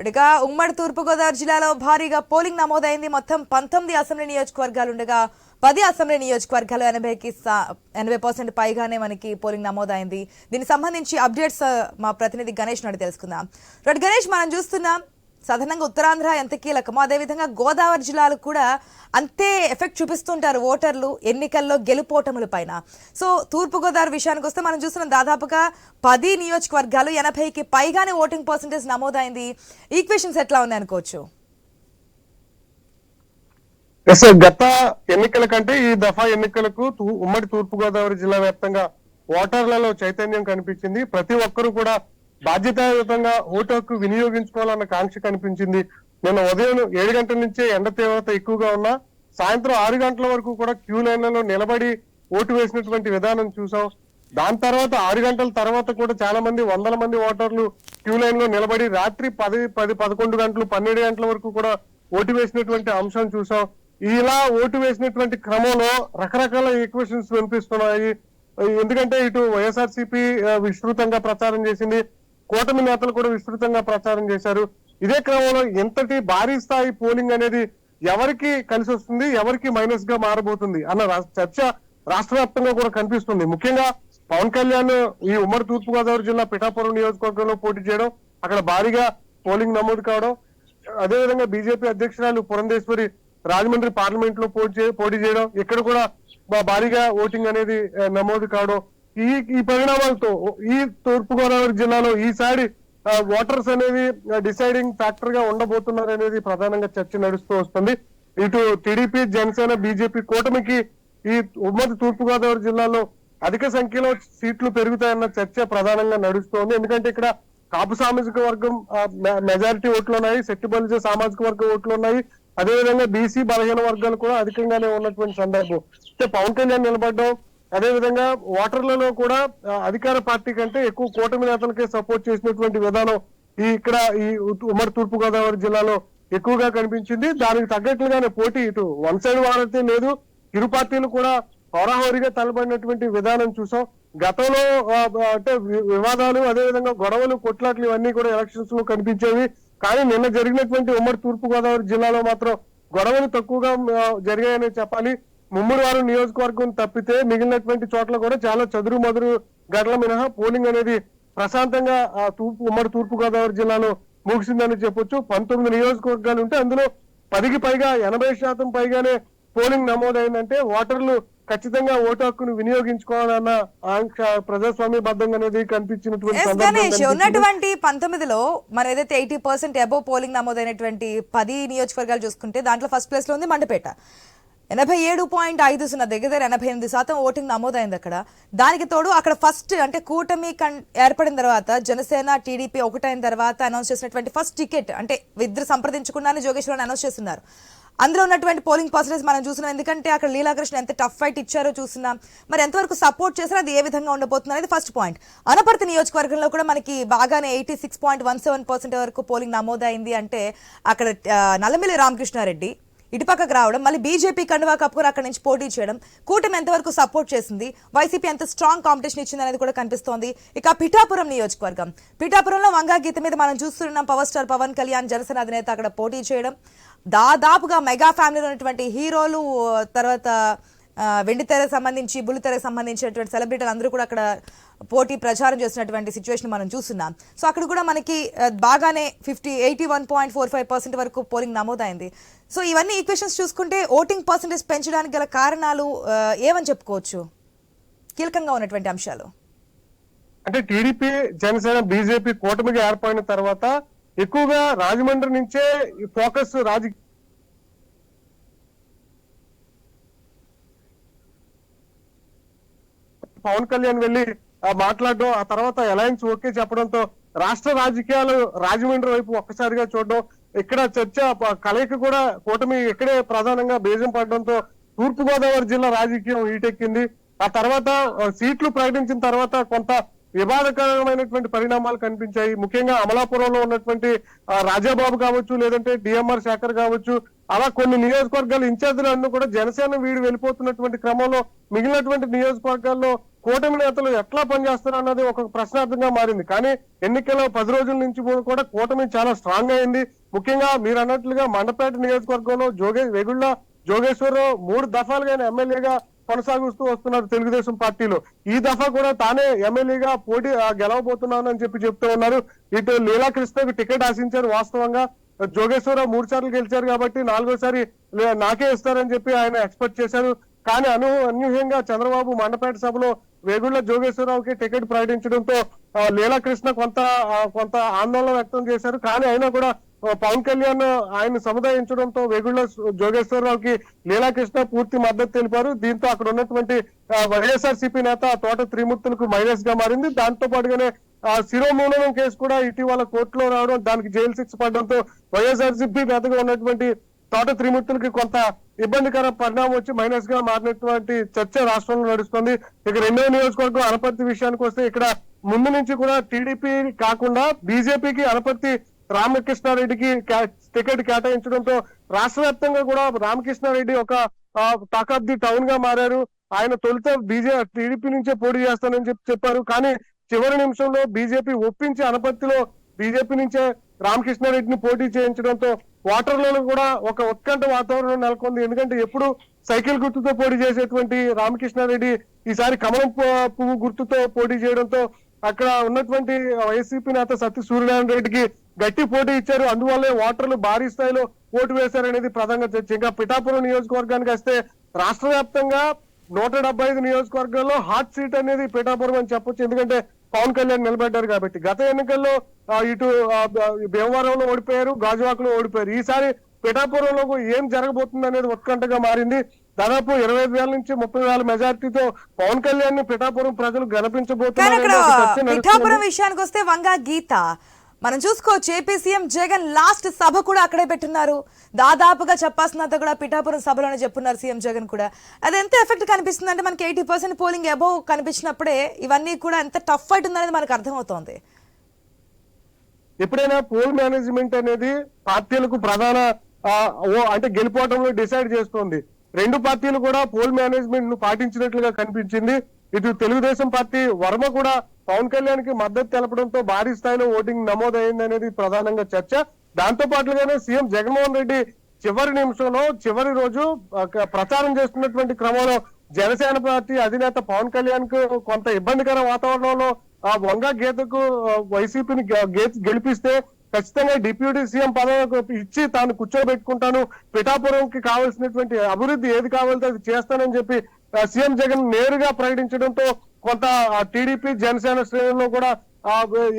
ఇటుగా ఉమ్మడి తూర్పుగోదావరి జిల్లాలో భారీగా పోలింగ్ నమోదైంది. మొత్తం పంతొమ్మిది అసెంబ్లీ నియోజకవర్గాలు ఉండగా పది అసెంబ్లీ నియోజకవర్గాలు ఎనభైకి ఎనభై పర్సెంట్ పైగానే మనకి పోలింగ్ నమోదైంది. దీనికి సంబంధించి అప్డేట్స్ మా ప్రతినిధి గణేష్ నాడు తెలుసుకుందాం. రెడ్ గణేష్ మనం చూస్తున్నాం సాధారణంగా ఉత్తరాంధ్ర ఎంత కీలకమో అదేవిధంగా గోదావరి జిల్లాలు కూడా అంతే ఎఫెక్ట్ చూపిస్తుంటారు ఓటర్లు ఎన్నికల్లో గెలుపోటముల పైన. సో తూర్పుగోదావరి విషయానికి వస్తే మనం చూస్తున్నాం దాదాపుగా పది నియోజకవర్గాలు ఎనభైకి పైగానే ఓటింగ్ పర్సంటేజ్ నమోదైంది. ఈక్వేషన్స్ ఎట్లా ఉన్నాయి అనుకోవచ్చు? గత ఎన్నికల కంటే ఈ దఫా ఎన్నికలకు తూ- ఉమ్మడి తూర్పుగోదావరి జిల్లా వ్యాప్తంగా ఓటర్లలో చైతన్యం కనిపించింది. ప్రతి ఒక్కరూ కూడా బాధ్యతాయుతంగా ఓటు హక్కు వినియోగించుకోవాలన్న కాంక్ష కనిపించింది. నిన్న ఉదయం ఏడు గంటల నుంచే ఎండ తీవ్రత ఎక్కువగా ఉన్నా సాయంత్రం ఆరు గంటల వరకు కూడా క్యూ లైన్లలో నిలబడి ఓటు వేసినటువంటి విధానం చూసాం దాని తర్వాత ఆరు గంటల తర్వాత కూడా చాలా మంది వందల మంది ఓటర్లు క్యూ లైన్లో నిలబడి రాత్రి పది పది పదకొండు గంటలు పన్నెండు గంటల వరకు కూడా ఓటు వేసినటువంటి అంశం చూసాం ఇలా ఓటు వేసినటువంటి క్రమంలో రకరకాల ఈక్వేషన్స్ వినిపిస్తున్నాయి. ఎందుకంటే ఇటు వైఎస్ఆర్సీపీ విస్తృతంగా ప్రచారం చేసింది. కూటమి నేతలు కూడా విస్తృతంగా ప్రచారం చేశారు. ఇదే క్రమంలో ఎంతటి భారీ స్థాయి పోలింగ్ అనేది ఎవరికి కలిసి వస్తుంది ఎవరికి మైనస్గా మారబోతుంది అన్న చర్చ రాష్ట్ర వ్యాప్తంగా కూడా కనిపిస్తుంది. ముఖ్యంగా పవన్ కళ్యాణ్ ఈ ఉమ్మడి తూర్పు గోదావరి జిల్లా పిఠాపురం నియోజకవర్గంలో పోటీ చేయడం అక్కడ భారీగా పోలింగ్ నమోదు కావడం అదేవిధంగా బీజేపీ అధ్యక్షురాలు పురంధేశ్వరి రాజమండ్రి పార్లమెంట్లో పోటీ పోటీ చేయడం ఇక్కడ కూడా భారీగా ఓటింగ్ అనేది నమోదు కావడం ఈ ఈ పరిణామాలతో ఈ తూర్పు గోదావరి జిల్లాలో ఈసారి ఓటర్స్ అనేది డిసైడింగ్ ఫ్యాక్టర్గా ఉండబోతున్నారు అనేది ప్రధానంగా చర్చ నడుస్తూ వస్తుంది. ఇటు టీడీపీ జనసేన బీజేపీ కూటమికి ఈ ఉమ్మడి తూర్పు గోదావరి జిల్లాలో అధిక సంఖ్యలో సీట్లు పెరుగుతాయన్న చర్చ ప్రధానంగా నడుస్తోంది ఎందుకంటే ఇక్కడ కాపు సామాజిక వర్గం మెజారిటీ ఓట్లు ఉన్నాయి సెట్టిబలిజ సామాజిక వర్గం ఓట్లు ఉన్నాయి. అదేవిధంగా బీసీ బలహీన వర్గాలు కూడా అధికంగానే ఉన్నటువంటి సందర్భం. అయితే పవన్ కళ్యాణ్ నిలబడడం అదేవిధంగా ఓటర్లలో కూడా అధికార పార్టీ కంటే ఎక్కువ కూటమి నేతలకే సపోర్ట్ చేసినటువంటి విధానం ఈ ఇక్కడ ఈ ఉమ్మడి తూర్పు గోదావరి జిల్లాలో ఎక్కువగా కనిపించింది. దానికి తగ్గట్లుగానే పోటీ ఇటు వన్ సైడ్ వారైతే లేదు. ఇరు పార్టీలు కూడా హోరాహోరీగా తలబడినటువంటి విధానం చూసాం. గతంలో అంటే వి- వివాదాలు అదేవిధంగా గొడవలు కొట్లాట్లు ఇవన్నీ కూడా ఎలక్షన్స్లో కనిపించేవి. కానీ నిన్న జరిగినటువంటి ఉమ్మడి తూర్పు గోదావరి జిల్లాలో మాత్రం గొడవలు తక్కువగా జరిగాయని చెప్పాలి. ముమ్మడి వారం నియోజకవర్గం తప్పితే మిగిలినటువంటి చోట్ల కూడా చాలా చదురు మదురు గడల మినహా పోలింగ్ అనేది ప్రశాంతంగా ఆ తూర్పు ఉమ్మడి తూర్పు గోదావరి జిల్లాలో ముగిసిందని చెప్పొచ్చు పంతొమ్మిది నియోజకవర్గాలు ఉంటే అందులో పదికి పైగా ఎనభై శాతం పైగానే పోలింగ్ నమోదైందంటే ఓటర్లు ఖచ్చితంగా ఓటు హక్కును వినియోగించుకోవాలన్న ఆంక్ష ప్రజాస్వామ్యబద్ధంగా అనేది కనిపించినటువంటి. ఉన్నటువంటి పంతొమ్మిదిలో మన ఏదైతే ఎయిటీ పర్సెంట్ అబోవ్ పోలింగ్ నమోదైనటువంటి పది నియోజకవర్గాలు చూసుకుంటే దాంట్లో ఫస్ట్ ప్లేస్లో ఉంది మండపేట ఎనభై ఏడు పాయింట్ ఐదు సున్నా దగ్గర దగ్గర ఎనభై ఎనిమిది శాతం ఓటింగ్ నమోదైంది అక్కడ. దానికి తోడు అక్కడ ఫస్ట్ అంటే కూటమి కన్ ఏర్పడిన తర్వాత జనసేన టీడీపీ ఒకటైన తర్వాత అనౌన్స్ చేసినటువంటి ఫస్ట్ టికెట్ అంటే ఇద్దరు సంప్రదించుకున్నారని జోగేశ్వరరావు అనౌన్స్ చేస్తున్నారు. అందులో ఉన్నటువంటి పోలింగ్ పర్సెంటేజ్ మనం చూసినాం ఎందుకంటే అక్కడ లీలాకృష్ణ ఎంత టఫ్ ఫైట్ ఇచ్చారో చూస్తున్నాం. మరి ఎంతవరకు సపోర్ట్ చేసినా అది ఏ విధంగా ఉండబోతుంది అనేది ఫస్ట్ పాయింట్ అనపర్తి నియోజకవర్గంలో కూడా మనకి బాగానే eighty six point one seven percent వరకు పోలింగ్ నమోదైంది అంటే అక్కడ నల్లమిల్లి రామకృష్ణారెడ్డి ఇటుపక్కకు రావడం మళ్ళీ బీజేపీ కండువా కప్పుకొని అక్కడి నుంచి పోటీ చేయడం కూటమి ఎంతవరకు సపోర్ట్ చేసింది వైసీపీ ఎంత స్ట్రాంగ్ కాంపిటీషన్ ఇచ్చింది అనేది కూడా కనిపిస్తోంది. ఇక పిఠాపురం నియోజకవర్గం. పిఠాపురంలో వంగా గీత మీద మనం చూస్తున్నాం పవర్ స్టార్ పవన్ కళ్యాణ్ జనసేన అధినేత అక్కడ పోటీ చేయడం. దాదాపుగా మెగా ఫ్యామిలీలో ఉన్నటువంటి హీరోలు తర్వాత వెండితెరకు సంబంధించి బుల్లితెరకు సంబంధించినటువంటి సెలబ్రిటీలు అందరూ కూడా అక్కడ పోటీ ప్రచారం చేసినటువంటి సిచ్యువేషన్ మనం చూస్తున్నాం. సో అక్కడ కూడా మనకి బాగానే fifty eighty one point four five percent వరకు పోలింగ్ నమోదైంది. సో ఇవన్నీ ఈక్వేషన్స్ చూసుకుంటే ఓటింగ్ పర్సంటేజ్ పెంచడానికి గల కారణాలు ఏమని చెప్పుకోవచ్చు? కీలకంగా ఉన్నటువంటి అంశాలు. అంటే టీడీపీ జనసేన బీజేపీ కూటమిగా ఏర్పడిన తర్వాత ఎక్కువగా రాజమండ్రి నుంచే ఈ ఫోకస్ రాజకీయ పవన్ కళ్యాణ్ వెళ్ళి మాట్లాడడం ఆ తర్వాత అలయన్స్ ఓకే చెప్పడంతో రాష్ట్ర రాజకీయాలు రాజమండ్రి వైపు ఒక్కసారిగా చూడడం ఇక్కడ చర్చ కలయిక కూడా కూటమి ఇక్కడే ప్రధానంగా బేజం పడడంతో తూర్పు గోదావరి జిల్లా రాజకీయం ఈటెక్కింది ఆ తర్వాత సీట్లు ప్రకటించిన తర్వాత కొంత వివాదకరమైనటువంటి పరిణామాలు కనిపించాయి. ముఖ్యంగా అమలాపురంలో ఉన్నటువంటి రాజాబాబు కావచ్చు లేదంటే డిఎంఆర్ శేఖర్ కావచ్చు అలా కొన్ని నియోజకవర్గాల ఇన్ఛార్జీలు అన్ని కూడా జనసేన వీడు వెళ్ళిపోతున్నటువంటి క్రమంలో మిగిలినటువంటి నియోజకవర్గాల్లో కూటమి నేతలు ఎట్లా పనిచేస్తారు అన్నది ఒక ప్రశ్నార్థంగా మారింది. కానీ ఎన్నికల పది రోజుల నుంచి కూడా కూటమి చాలా స్ట్రాంగ్ అయింది. ముఖ్యంగా మీరు అన్నట్లుగా మండపేట నియోజకవర్గంలో జోగే వెగుళ్ళ జోగేశ్వరరావు మూడు దఫాలుగా ఎమ్మెల్యేగా కొనసాగిస్తూ వస్తున్నారు తెలుగుదేశం పార్టీలో. ఈ దఫా కూడా తానే ఎమ్మెల్యేగా పోటీ గెలవబోతున్నాను అని చెప్పి చెప్తూ ఉన్నారు. ఇటు లీలాకృష్ణకు టికెట్ ఆశించారు వాస్తవంగా. జోగేశ్వరరావు మూడు సార్లు గెలిచారు కాబట్టి నాలుగోసారి నాకే ఇస్తారని చెప్పి ఆయన ఎక్స్పెక్ట్ చేశారు. కానీ అను అనూహ్యంగా చంద్రబాబు మండపేట సభలో వేగుళ్ళ జోగేశ్వరరావుకి టికెట్ ప్రకటించడంతో లీలాకృష్ణ కొంత కొంత ఆందోళన వ్యక్తం చేశారు. కానీ అయినా కూడా పవన్ కళ్యాణ్ ఆయన సముదాయించడంతో వేగుళ్ళ జోగేశ్వరరావుకి లీలాకృష్ణ పూర్తి మద్దతు తెలిపారు. దీంతో అక్కడ ఉన్నటువంటి వైఎస్ఆర్ సిపి నేత తోట త్రిమూర్తులకు మైనస్గా మారింది. దాంతో పాటుగానే ఆ శిరోమూలనం కేసు కూడా ఇటీవల కోర్టులో రావడం దానికి జైలు శిక్ష పడడంతో వైఎస్ఆర్ సిపి నేతగా ఉన్నటువంటి తోట త్రిమూర్తులకి కొంత ఇబ్బందికర పరిణామం వచ్చి మైనస్గా మారినటువంటి చర్చ రాష్ట్రంలో నడుస్తుంది. ఇక రెండవ నియోజకవర్గం అనపర్తి విషయానికి వస్తే ఇక్కడ ముందు నుంచి కూడా టీడీపీ కాకుండా బీజేపీకి అనపర్తి రామకృష్ణారెడ్డికి టికెట్ కేటాయించడంతో రాష్ట్ర వ్యాప్తంగా కూడా రామకృష్ణారెడ్డి ఒక టాక్ ఆఫ్ ది టౌన్గా మారారు. ఆయన తొలుత బీజే టీడీపీ నుంచే పోటీ చేస్తానని చెప్పి చెప్పారు. కానీ చివరి నిమిషంలో బీజేపీ ఒప్పించి అనపర్తిలో బీజేపీ నుంచే రామకృష్ణారెడ్డిని పోటీ చేయించడంతో వాటర్లో కూడా ఒక ఉత్కంఠ వాతావరణం నెలకొంది. ఎందుకంటే ఎప్పుడు సైకిల్ గుర్తుతో పోటీ చేసేటువంటి రామకృష్ణారెడ్డి ఈసారి కమలం పువ్వు గుర్తుతో పోటీ చేయడంతో అక్కడ ఉన్నటువంటి వైసీపీ నేత సత్య సూర్యనారాయణ రెడ్డికి గట్టి పోటీ ఇచ్చారు. అందువల్లే ఓటర్లు భారీ స్థాయిలో ఓటు వేశారనేది ప్రధానంగా చర్చ. ఇంకా పిఠాపురం నియోజకవర్గానికి వస్తే రాష్ట్ర వ్యాప్తంగా నూట డెబ్బై ఐదు నియోజకవర్గాల్లో హాట్ సీట్ అనేది పిఠాపురం అని చెప్పొచ్చు. ఎందుకంటే పవన్ కళ్యాణ్ నిలబడ్డారు కాబట్టి గత ఎన్నికల్లో ఇటు భీమవరంలో ఓడిపోయారు గాజువాకలో ఓడిపోయారు. ఈసారి పిఠాపురంలో ఏం జరగబోతుంది అనేది ఉత్కంఠగా మారింది. దాదాపు ఇరవై ఐదు వేల నుంచి ముప్పై వేల మెజార్టీతో పవన్ కళ్యాణ్ని పిఠాపురం ప్రజలు గెలిపించబోతున్నారు. పిఠాపురం విషయానికి వస్తే వంగా గీత. మనం చూసుకోవచ్చు ఏపీ సీఎం జగన్ లాస్ట్ సభ కూడా అక్కడే పెట్టున్నారు దాదాపుగా చెప్పాల్సినంత కూడా పిఠాపురం సభలోనే చెప్పున్నారు సీఎం జగన్ కూడా. అది ఎంత ఎఫెక్ట్ కనిపిస్తుంది అంటే మనకి ఎయిటీ పర్సెంట్ పోలింగ్ అబౌవ్ కనిపించినప్పుడే ఇవన్నీ కూడా ఎంత టఫ్ ఫైట్ ఉందనేది మనకు అర్థమవుతోంది. ఎప్పుడైనా పోల్ మేనేజ్మెంట్ అనేది పార్టీలకు ప్రధాన ఓ అంటే గెలిపోవటంలో డిసైడ్ చేస్తోంది. రెండు పార్టీలు కూడా పోల్ మేనేజ్మెంట్ను పాటించినట్లుగా కనిపించింది. ఇటు తెలుగుదేశం పార్టీ వర్మ కూడా పవన్ కళ్యాణ్కి మద్దతు తెలపడంతో భారీ స్థాయిలో ఓటింగ్ నమోదైంది అనేది ప్రధానంగా చర్చ. దాంతో పాటుగానే సీఎం జగన్మోహన్ రెడ్డి చివరి నిమిషంలో చివరి రోజు ప్రచారం చేస్తున్నటువంటి క్రమంలో జనసేన పార్టీ అధినేత పవన్ కళ్యాణ్కు కొంత ఇబ్బందికర వాతావరణంలో ఆ వంగ గీతకు వైసీపీని గెలిపిస్తే ఖచ్చితంగా డిప్యూటీ సీఎం పదవి ఇచ్చి తాను కూర్చోబెట్టుకుంటాను. పిఠాపురంకి కావాల్సినటువంటి అభివృద్ధి ఏది కావాలంటే అది చేస్తానని చెప్పి సీఎం జగన్ నేరుగా ప్రకటించడంతో కొంత టీడీపీ జనసేన శ్రేణుల్లో కూడా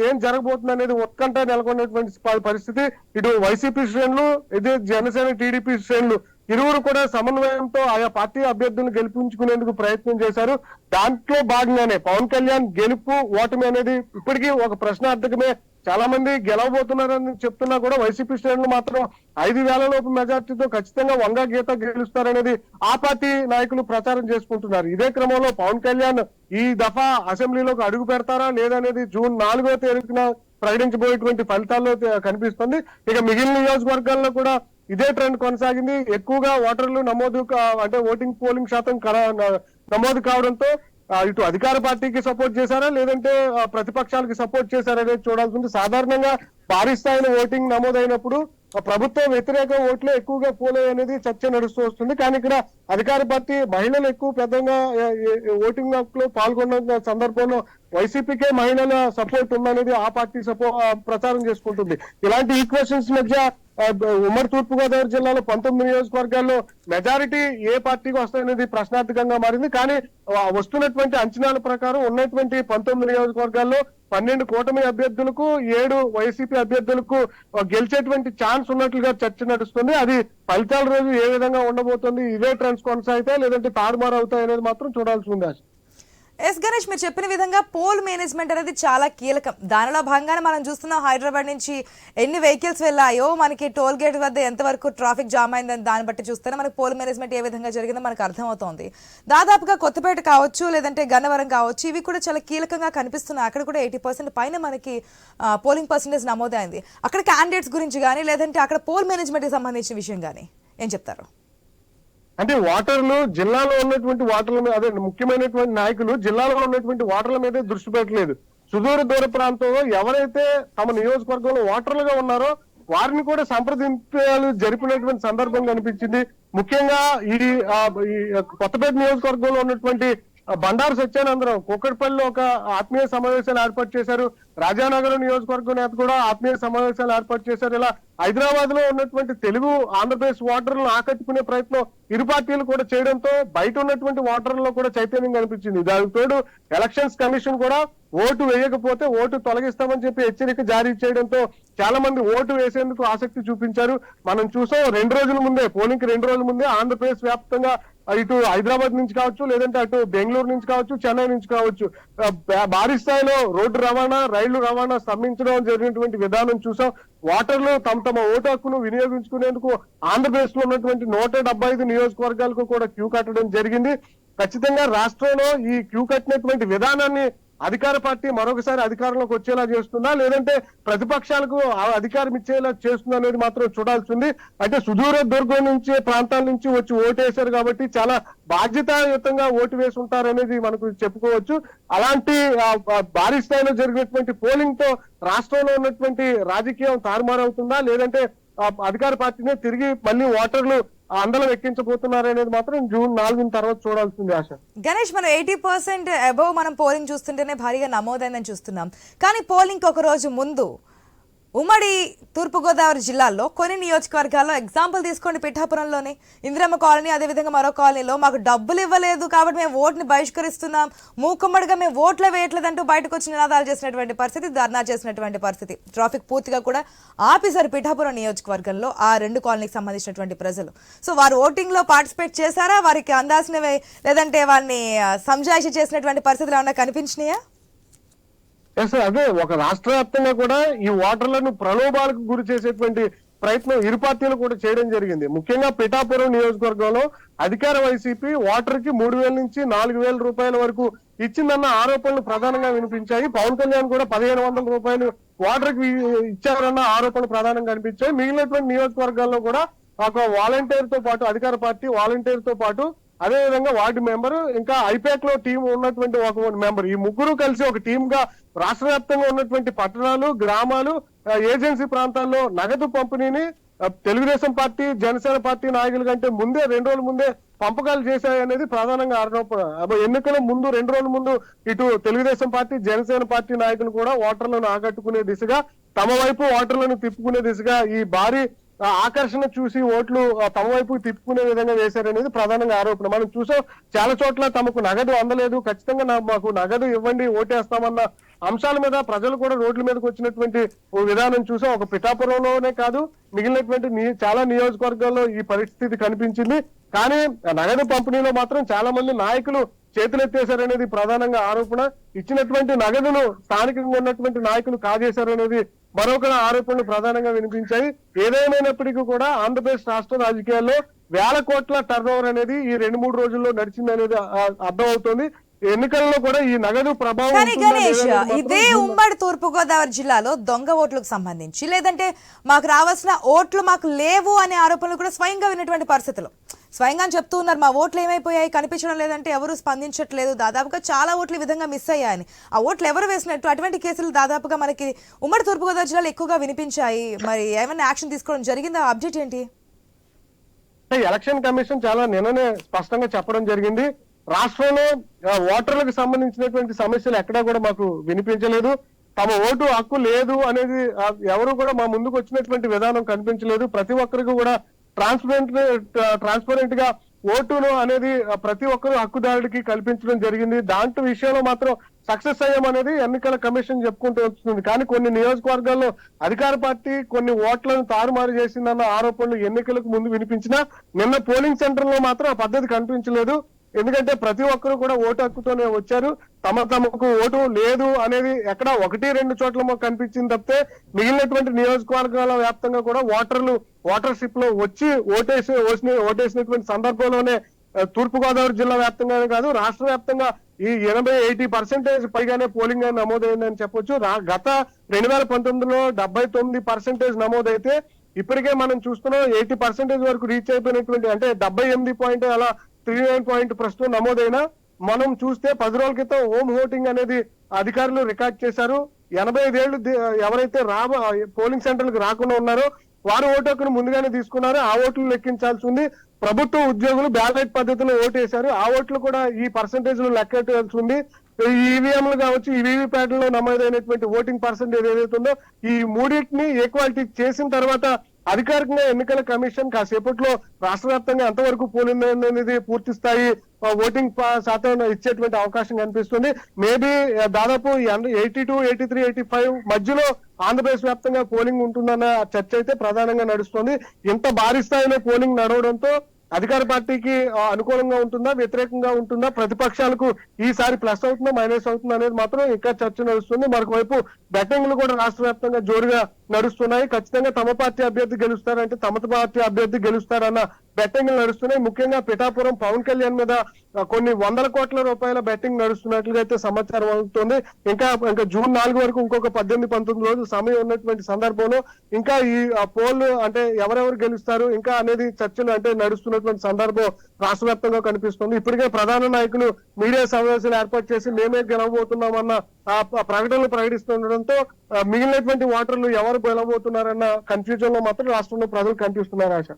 ఏం జరగబోతుంది అనేది ఉత్కంఠ నెలకొన్నటువంటి పరిస్థితి. ఇటు వైసీపీ శ్రేణులు ఇది జనసేన టీడీపీ శ్రేణులు ఇరువురు కూడా సమన్వయంతో ఆయా పార్టీ అభ్యర్థులను గెలిపించుకునేందుకు ప్రయత్నం చేశారు. దాంట్లో భాగంగానే పవన్ కళ్యాణ్ గెలుపు ఓటమి అనేది ఇప్పటికీ ఒక ప్రశ్నార్థకమే. చాలా మంది గెలవబోతున్నారని చెప్తున్నా కూడా వైసీపీ శ్రేణులు మాత్రం ఐదు వేల లోపు మెజార్టీతో ఖచ్చితంగా వంగ గీత గెలుస్తారనేది ఆ పార్టీ నాయకులు ప్రచారం చేసుకుంటున్నారు. ఇదే క్రమంలో పవన్ కళ్యాణ్ ఈ దఫా అసెంబ్లీలోకి అడుగు పెడతారా లేదనేది జూన్ నాలుగో తేదీన ప్రకటించబోయేటువంటి ఫలితాల్లో కనిపిస్తుంది. ఇక మిగిలిన నియోజకవర్గాల్లో కూడా ఇదే ట్రెండ్ కొనసాగింది. ఎక్కువగా ఓటర్లు నమోదు అంటే ఓటింగ్ పోలింగ్ శాతం నమోదు కావడంతో ఇటు అధికార పార్టీకి సపోర్ట్ చేశారా? లేదంటే ప్రతిపక్షాలకి సపోర్ట్ చేశారా అనేది చూడాల్సి ఉంది. సాధారణంగా భారీ స్థాయిలో ఓటింగ్ నమోదైనప్పుడు ప్రభుత్వ వ్యతిరేక ఓట్లే ఎక్కువగా పోలే అనేది చర్చ నడుస్తూ వస్తుంది. కానీ ఇక్కడ అధికార పార్టీ మహిళలు ఎక్కువ పెద్దగా ఓటింగ్లో పాల్గొన్న సందర్భంలో వైసీపీకే మహిళల సపోర్ట్ ఉందనేది ఆ పార్టీ సపో ప్రచారం చేసుకుంటుంది. ఇలాంటి ఈక్వేషన్స్ మధ్య ఉమ్మడి తూర్పు గోదావరి జిల్లాలో పంతొమ్మిది నియోజకవర్గాల్లో మెజారిటీ ఏ పార్టీకి వస్తాయనేది ప్రశ్నార్థకంగా మారింది. కానీ వస్తున్నటువంటి అంచనాల ప్రకారం ఉన్నటువంటి పంతొమ్మిది నియోజకవర్గాల్లో పన్నెండు కూటమి అభ్యర్థులకు ఏడు వైసీపీ అభ్యర్థులకు గెలిచేటువంటి ఛాన్స్ ఉన్నట్లుగా చర్చ నడుస్తుంది. అది ఫలితాల రోజు ఏ విధంగా ఉండబోతుంది ఇవే ట్రెండ్స్ కొనసాగితే లేదంటే తారుమారు అవుతాయి అనేది మాత్రం చూడాల్సి ఉంది ఆశ. ఎస్ గణేష్ మీరు చెప్పిన విధంగా పోల్ మేనేజ్మెంట్ అనేది చాలా కీలకం. దానిలో భాగంగానే మనం చూస్తున్నాం హైదరాబాద్ నుంచి ఎన్ని వెహికల్స్ వెళ్ళాయో మనకి టోల్ గేట్ వద్ద ఎంతవరకు ట్రాఫిక్ జామ్ అయిందని దాన్ని బట్టి చూస్తేనే మనకి పోల్ మేనేజ్మెంట్ ఏ విధంగా జరిగిందో మనకు అర్థమవుతోంది. దాదాపుగా కొత్తపేట కావచ్చు లేదంటే గన్నవరం కావచ్చు ఇవి కూడా చాలా కీలకంగా కనిపిస్తున్నాయి. అక్కడ కూడా ఎయిటీ పర్సెంట్ పైన మనకి పోలింగ్ పర్సెంటేజ్ నమోదైంది. అక్కడ క్యాండిడేట్స్ గురించి కానీ లేదంటే అక్కడ పోల్ మేనేజ్మెంట్కి సంబంధించిన విషయం కానీ ఏం చెప్తారు? అంటే ఓటర్లు జిల్లాలో ఉన్నటువంటి వాటర్ల మీద అదే ముఖ్యమైనటువంటి నాయకులు జిల్లాలో ఉన్నటువంటి వాటర్ల మీదే దృష్టి పెట్టలేదు. సుదూర దూర ప్రాంతంలో ఎవరైతే తమ నియోజకవర్గంలో ఓటర్లుగా ఉన్నారో వారిని కూడా సంప్రదింపాలు జరిపినటువంటి సందర్భం కనిపించింది. ముఖ్యంగా ఈ కొత్తపేట నియోజకవర్గంలో ఉన్నటువంటి బండారు సత్యానందరావు కుక్కడపల్లిలో ఒక ఆత్మీయ సమావేశాలు ఏర్పాటు చేశారు. రాజానగరం నియోజకవర్గం నేత కూడా ఆత్మీయ సమావేశాలు ఏర్పాటు చేశారు. ఇలా హైదరాబాద్లో ఉన్నటువంటి తెలుగు ఆంధ్రప్రదేశ్ ఓటర్లను ఆకట్టుకునే ప్రయత్నం ఇరు పార్టీలు కూడా చేయడంతో బయట ఉన్నటువంటి ఓటర్లలో కూడా చైతన్యం కనిపించింది. దానికి తోడు ఎలక్షన్స్ కమిషన్ కూడా ఓటు వేయకపోతే ఓటు తొలగిస్తామని చెప్పి హెచ్చరిక జారీ చేయడంతో చాలా మంది ఓటు వేసేందుకు ఆసక్తి చూపించారు. మనం చూసాం రెండు రోజుల ముందే పోలింగ్ రెండు రోజుల ముందే ఆంధ్రప్రదేశ్ వ్యాప్తంగా ఇటు హైదరాబాద్ నుంచి కావచ్చు లేదంటే అటు బెంగళూరు నుంచి కావచ్చు చెన్నై నుంచి కావచ్చు భారీ స్థాయిలో రోడ్డు రవాణా రైళ్ళు రవాణా స్తంభించడం జరిగినటువంటి విధానం చూసాం. ఓటర్లు తమ తమ ఓటు హక్కును వినియోగించుకునేందుకు ఆంధ్రప్రదేశ్లో ఉన్నటువంటి నూట డెబ్బై ఐదు నియోజకవర్గాలకు కూడా క్యూ కట్టడం జరిగింది. ఖచ్చితంగా రాష్ట్రంలో ఈ క్యూ కట్టినటువంటి విధానాన్ని అధికార పార్టీ మరొకసారి అధికారంలోకి వచ్చేలా చేస్తుందా? లేదంటే ప్రతిపక్షాలకు ఆ అధికారం ఇచ్చేలా చేస్తుందా అనేది మాత్రం చూడాల్సింది. అంటే సుదూర దుర్గం నుంచి ప్రాంతాల నుంచి వచ్చి ఓటేశారు కాబట్టి చాలా బాధ్యతాయుతంగా ఓటు వేసి ఉంటారనేది మనకు చెప్పుకోవచ్చు. అలాంటి భారీ స్థాయిలో జరిగినటువంటి పోలింగ్తో రాష్ట్రంలో ఉన్నటువంటి రాజకీయం తారుమారవుతుందా? లేదంటే అధికార పార్టీనే తిరిగి మళ్ళీ ఓటర్లు అందరం ఎక్కించబోతున్నారనేది మాత్రం జూన్ నాలుగు తర్వాత చూడాల్సింది ఆశ. గణేష్ మనం ఎయిటీ పర్సెంట్ అబౌవ్ మనం పోలింగ్ చూస్తుంటేనే భారీగా నమోదైందని చూస్తున్నాం. కానీ పోలింగ్ ఒక రోజు ముందు ఉమ్మడి తూర్పుగోదావరి జిల్లాలో కొన్ని నియోజకవర్గాల్లో ఎగ్జాంపుల్ తీసుకోండి పిఠాపురంలోనే ఇందిరమ్మ కాలనీ అదేవిధంగా మరో కాలనీలో మాకు డబ్బులు ఇవ్వలేదు కాబట్టి మేము ఓటుని బహిష్కరిస్తున్నాం. మూకుమ్మడిగా మేము ఓట్లు వేయట్లేదంటూ బయటకు వచ్చి నినాదాలు చేసినటువంటి పరిస్థితి ధర్నా చేసినటువంటి పరిస్థితి. ట్రాఫిక్ పూర్తిగా కూడా ఆపేశారు పిఠాపురం నియోజకవర్గంలో ఆ రెండు కాలనీకి సంబంధించినటువంటి ప్రజలు. సో వారు ఓటింగ్లో పార్టిసిపేట్ చేశారా? వారికి అందాల్సినవి లేదంటే వారిని సంజాయిషి చేసినటువంటి పరిస్థితులు ఏమైనా కనిపించినాయా? ఎస్ అదే ఒక రాష్ట్ర వ్యాప్తంగా కూడా ఈ ఓటర్లను ప్రలోభాలకు గురి చేసేటువంటి ప్రయత్నం ఇరు పార్టీలు కూడా చేయడం జరిగింది. ముఖ్యంగా పిఠాపురం నియోజకవర్గంలో అధికార వైసీపీ ఓటర్కి మూడు వేల నుంచి నాలుగు వేల రూపాయల వరకు ఇచ్చిందన్న ఆరోపణలు ప్రధానంగా వినిపించాయి. పవన్ కళ్యాణ్ కూడా పదిహేను వందల రూపాయలు ఓటర్కి ఇచ్చారన్న ఆరోపణలు ప్రధానంగా కనిపించాయి మిగిలినటువంటి నియోజకవర్గాల్లో కూడా ఒక వాలంటీర్తో పాటు అధికార పార్టీ వాలంటీర్తో పాటు అదే విధంగా వార్డు మెంబరు ఇంకా ఐపాక్లో టీం ఉన్నటువంటి ఒక మెంబర్. ఈ ముగ్గురు కలిసి ఒక టీమ్గా రాష్ట్ర వ్యాప్తంగా ఉన్నటువంటి పట్టణాలు గ్రామాలు ఏజెన్సీ ప్రాంతాల్లో నగదు పంపిణీని తెలుగుదేశం పార్టీ జనసేన పార్టీ నాయకుల కంటే ముందే రెండు రోజుల ముందే పంపకాలు చేశాయనేది ప్రధానంగా ఆరోపణ. ఎన్నికల ముందు రెండు రోజుల ముందు ఇటు తెలుగుదేశం పార్టీ జనసేన పార్టీ నాయకులు కూడా ఓటర్లను ఆకట్టుకునే దిశగా తమ వైపు ఓటర్లను తిప్పుకునే దిశగా ఈ భారీ ఆకర్షణ చూసి ఓట్లు ఆ, తమ వైపు తిప్పుకునే విధంగా వేశారనేది ప్రధానంగా ఆరోపణ. మనం చూసాం చాలా చోట్ల తమకు నగదు అందలేదు. ఖచ్చితంగా మాకు నగదు ఇవ్వండి ఓటేస్తామన్న అంశాల మీద ప్రజలు కూడా రోడ్ల మీదకి వచ్చినటువంటి ఓ విధానం చూసాం. ఒక పిఠాపురంలోనే కాదు మిగిలినటువంటి చాలా నియోజకవర్గాల్లో ఈ పరిస్థితి కనిపించింది. కానీ నగదు పంపిణీలో మాత్రం చాలా మంది నాయకులు చేతులెత్తేశారనేది ప్రధానంగా ఆరోపణ. ఇచ్చినటువంటి నగదును స్థానికంగా ఉన్నటువంటి నాయకులు కాజేశారనేది మరొక ఆరోపణలు ప్రధానంగా వినిపించాయి. ఏదేమైనప్పటికీ కూడా ఆంధ్రప్రదేశ్ రాష్ట్ర రాజకీయాల్లో వేల కోట్ల టర్న్ అనేది ఈ రెండు మూడు రోజుల్లో నడిచింది అనేది అర్థమవుతోంది. ఎన్నికల్లో కూడా ఈ నగదు ప్రభావం గణేష్ ఇదే ఉమ్మడి తూర్పుగోదావరి జిల్లాలో దొంగ ఓట్లకు సంబంధించి లేదంటే మాకు రావాల్సిన ఓట్లు మాకు లేవు అనే ఆరోపణలు కూడా స్వయంగా విన్నటువంటి పరిస్థితులు. స్వయంగా చెప్తూ ఉన్నారు మా ఓట్లు ఏమైపోయాయి కనిపించడం లేదంటే ఎవరు స్పందించట్లేదు దాదాపుగా చాలా ఓట్లు ఈ విధంగా మిస్ అయ్యాయని. ఆ ఓట్లు ఎవరు వేసినట్టు? అటువంటి కేసులు దాదాపుగా మనకి ఉమ్మడి తూర్పుగోదావరి జిల్లాలో ఎక్కువగా వినిపించాయి. మరి ఏమైనా యాక్షన్ తీసుకోవడం జరిగిందా? అప్డేట్ ఏంటి? ఎలక్షన్ కమిషన్ చాలా నిన్ననే స్పష్టంగా చెప్పడం జరిగింది. రాష్ట్రంలో ఓటర్లకు సంబంధించినటువంటి సమస్యలు ఎక్కడా కూడా మాకు వినిపించలేదు. తమ ఓటు హక్కు లేదు అనేది ఎవరు కూడా మా ముందుకు వచ్చినటువంటి విధానం కనిపించలేదు. ప్రతి ఒక్కరికి కూడా ట్రాన్స్పరెంట్ ట్రాన్స్పరెంట్గా ఓటును అనేది ప్రతి ఒక్కరు హక్కుదారుడికి కల్పించడం జరిగింది. దాంట్లో విషయంలో మాత్రం సక్సెస్ అయ్యాం అనేది ఎన్నికల కమిషన్ చెప్పుకుంటూ వస్తుంది. కానీ కొన్ని నియోజకవర్గాల్లో అధికార పార్టీ కొన్ని ఓట్లను తారుమారు చేసిందన్న ఆరోపణలు ఎన్నికలకు ముందు వినిపించినా నిన్న పోలింగ్ సెంటర్లో మాత్రం ఆ పద్ధతి కనిపించలేదు. ఎందుకంటే ప్రతి ఒక్కరు కూడా ఓటు హక్కుతోనే వచ్చారు. తమ తమకు ఓటు లేదు అనేది ఎక్కడ ఒకటి రెండు చోట్ల మాకు కనిపించింది తప్పితే మిగిలినటువంటి నియోజకవర్గాల వ్యాప్తంగా కూడా ఓటర్లు ఓటర్షిప్లో వచ్చి ఓటేసి ఓసిన- ఓటేసినటువంటి సందర్భంలోనే తూర్పు గోదావరి జిల్లా వ్యాప్తంగానే కాదు రాష్ట్ర వ్యాప్తంగా ఈ ఎనభై ఎయిటీ పర్సెంటేజ్ పైగానే పోలింగ్ నమోదైందని చెప్పొచ్చు. గత రెండు వేల పంతొమ్మిదిలో డెబ్బై తొమ్మిది పర్సెంటేజ్ నమోదైతే ఇప్పటికే మనం చూస్తున్నాం ఎయిటీ పర్సెంటేజ్ వరకు రీచ్ అయిపోయినటువంటి అంటే డెబ్బై ఎనిమిది పాయింట్ అలా త్రీ నైన్ పాయింట్ ప్రస్తుతం నమోదైన. మనం చూస్తే పది రోజుల క్రితం హోమ్ ఓటింగ్ అనేది అధికారులు రికార్డ్ చేశారు. ఎనభై ఐదేళ్ళు ఎవరైతే రా పోలింగ్ సెంటర్లకు రాకుండా ఉన్నారో వారు ఓటు హక్కును ముందుగానే తీసుకున్నారు. ఆ ఓట్లు లెక్కించాల్సి ఉంది. ప్రభుత్వ ఉద్యోగులు బ్యాలెట్ పద్ధతిలో ఓటు వేశారు ఆ ఓట్లు కూడా ఈ పర్సంటేజ్లో లెక్కెట్టాల్సి ఉంది ఈవీఎంలు కావచ్చు ఈ వీవీప్యాట్లలో నమోదైనటువంటి ఓటింగ్ పర్సంటేజ్ ఏదైతే ఉందో ఈ మూడింటిని ఈక్వాలిటీ చేసిన తర్వాత అధికారికంగా ఎన్నికల కమిషన్ కాసేపట్లో రాష్ట్ర వ్యాప్తంగా ఎంతవరకు పోలింగ్ అనేది పూర్తి స్థాయి ఓటింగ్ శాతం ఇచ్చేటువంటి అవకాశం కనిపిస్తుంది. మేబీ దాదాపు eighty two eighty three eighty five మధ్యలో ఆంధ్రప్రదేశ్ వ్యాప్తంగా పోలింగ్ ఉంటుందన్న చర్చ అయితే ప్రధానంగా నడుస్తుంది. ఇంత భారీ స్థాయిలో పోలింగ్ నడవడంతో అధికార పార్టీకి అనుకూలంగా ఉంటుందా వ్యతిరేకంగా ఉంటుందా? ప్రతిపక్షాలకు ఈసారి ప్లస్ అవుతుందా మైనస్ అవుతుందా అనేది మాత్రం ఇంకా చర్చ నడుస్తుంది. మరొకవైపు బెట్టింగ్లు కూడా రాష్ట్ర వ్యాప్తంగా జోరుగా నడుస్తున్నాయి. ఖచ్చితంగా తమ పార్టీ అభ్యర్థి గెలుస్తారంటే తమ పార్టీ అభ్యర్థి గెలుస్తారన్న బెట్టింగ్లు నడుస్తున్నాయి. ముఖ్యంగా పిఠాపురం పవన్ కళ్యాణ్ మీద కొన్ని వందల కోట్ల రూపాయల బెట్టింగ్ నడుస్తున్నట్లుగా అయితే సమాచారం అవుతుంది ఇంకా ఇంకా జూన్ నాలుగు వరకు ఇంకొక పద్దెనిమిది పంతొమ్మిది రోజులు సమయం ఉన్నటువంటి సందర్భంలో ఇంకా ఈ పోల్ అంటే ఎవరెవరు గెలుస్తారు ఇంకా అనేది చర్చలు అంటే నడుస్తున్నటువంటి సందర్భం రాష్ట్ర వ్యాప్తంగా కనిపిస్తుంది. ఇప్పటికే ప్రధాన నాయకులు మీడియా సమావేశాలు ఏర్పాటు చేసి మేమే గెలవబోతున్నామన్న ప్రకటనలు ప్రకటిస్తుండడంతో మిగిలినటువంటి ఓటర్లు ఎవరు గెలవబోతున్నారన్న కన్ఫ్యూజన్లో మాత్రం రాష్ట్రంలో ప్రజలు కనిపిస్తున్నారు Asha.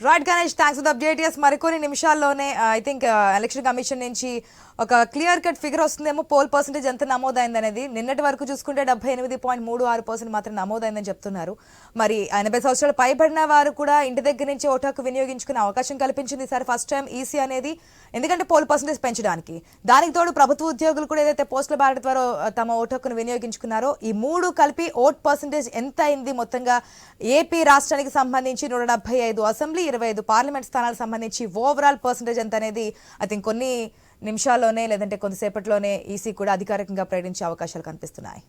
Right Ganesh thanks for update yes మరికొన్ని నిమిషాల్లోనే ఐ థింక్ ఎలక్షన్ కమిషన్ నుంచి ఒక క్లియర్ కట్ ఫిగర్ వస్తుందేమో పోల్ పర్సెంటేజ్ ఎంత నమోదైంది అనేది నిన్నటి వరకు చూసుకుంటే డెబ్బై ఎనిమిది పాయింట్ మూడు ఆరు పర్సెంట్ మాత్రం నమోదైందని చెప్తున్నారు. మరి ఎనభై సంవత్సరాలు పైబడిన వారు కూడా ఇంటి దగ్గర నుంచి ఓటాకు హక్కు వినియోగించుకునే అవకాశం కల్పించింది సార్ ఫస్ట్ టైం ఈసీ అనేది. ఎందుకంటే పోల్ పర్సెంటేజ్ పెంచడానికి. దానికి తోడు ప్రభుత్వ ఉద్యోగులు కూడా ఏదైతే పోస్టుల బ్యాలెట్ ద్వారా uh, తమ ఓటాకును హక్కును వినియోగించుకున్నారో ఈ మూడు కలిపి ఓట్ పర్సెంటేజ్ ఎంత అయింది మొత్తంగా? ఏపీ రాష్ట్రానికి సంబంధించి నూట డెబ్బై ఐదు అసెంబ్లీ ఇరవై ఐదు పార్లమెంట్ స్థానాలకు సంబంధించి ఓవరాల్ పర్సంటేజ్ ఎంత అనేది ఐ థింక్ కొన్ని నిమిషాల్లోనే లేదంటే కొంతసేపట్లోనే ఈసీ కూడా అధికారికంగా ప్రకటించే అవకాశాలు కనిపిస్తున్నాయి.